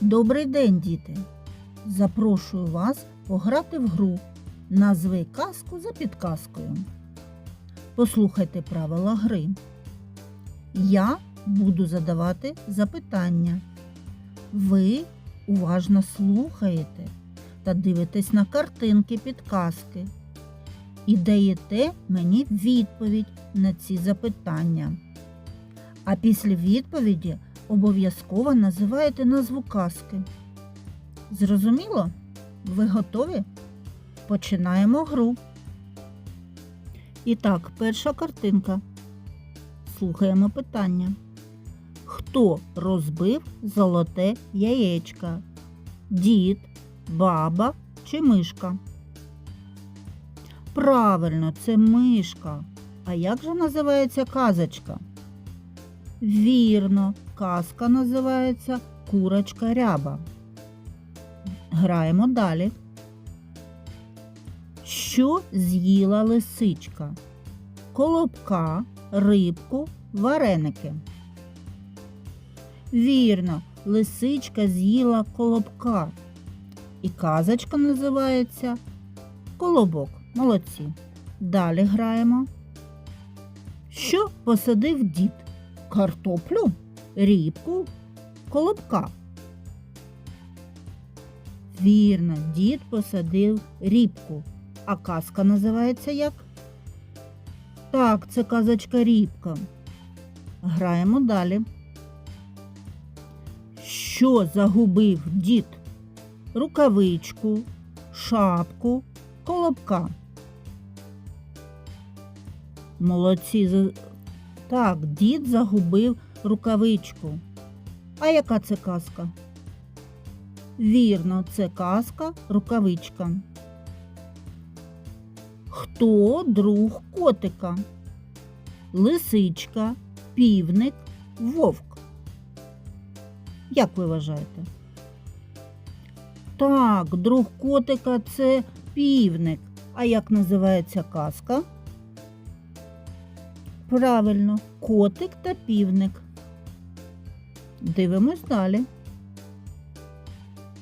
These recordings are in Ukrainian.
Добрий день, діти! Запрошую вас пограти в гру Назви казку за підказкою. Послухайте правила гри. Я буду задавати запитання. Ви уважно слухаєте та дивитесь на картинки підказки і даєте мені відповідь на ці запитання. А після відповіді обов'язково називаєте назву казки. Зрозуміло? Ви готові? Починаємо гру. І так, перша картинка. Слухаємо питання. Хто розбив золоте яєчко? Дід, баба чи мишка? Правильно, це мишка. А як же називається казочка? Вірно, казка називається Курочка ряба. Граємо далі. Що з'їла лисичка? Колобка, рибку, вареники. Вірно, лисичка з'їла колобка. І казочка називається Колобок. Молодці. Далі граємо. Що посадив дід? Картоплю, рібку, колобка. Вірно, дід посадив рібку. А казка називається як? Так, це казочка рібка. Граємо далі. Що загубив дід? Рукавичку, шапку, колобка. Молодці. Так, дід загубив рукавичку. А яка це казка? Вірно, це казка рукавичка. Хто друг котика? Лисичка, півник, вовк. Як ви вважаєте? Так, друг котика це півник. А як називається казка? Правильно, котик та півник. Дивимось далі.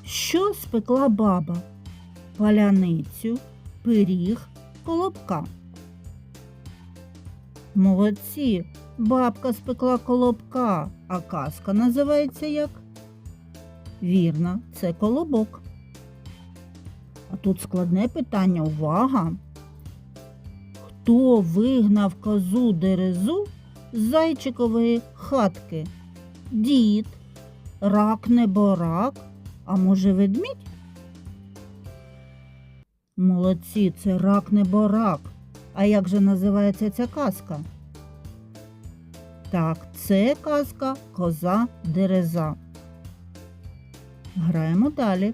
Що спекла баба? Паляницю, пиріг, колобка. Молодці. Бабка спекла колобка, а казка називається як? Вірно, це колобок. А тут складне питання. Увага! Хто вигнав козу дерезу з зайчикової хатки? Дід, рак неборак, а може ведмідь? Молодці, це рак неборак. А як же називається ця казка? Так, це казка коза дереза. Граємо далі.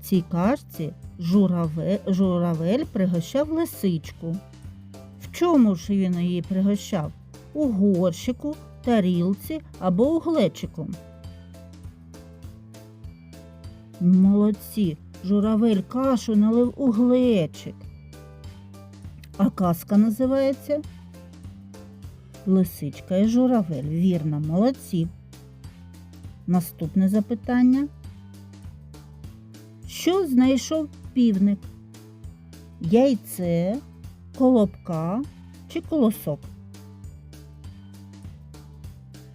В цій казці журавель, журавель пригощав лисичку. В чому ж він її пригощав? У горщику, тарілці або у глечику. Молодці, журавель кашу налив у глечик. А казка називається Лисичка і журавель. Вірно, молодці. Наступне запитання. Що знайшов півник? Яйце, колобка чи колосок?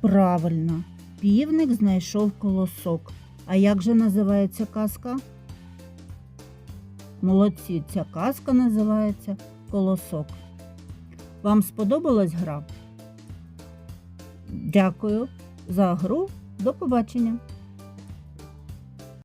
Правильно, півник знайшов колосок. А як же називається казка? Молодці, ця казка називається Колосок. Вам сподобалась гра? Дякую за гру. До побачення!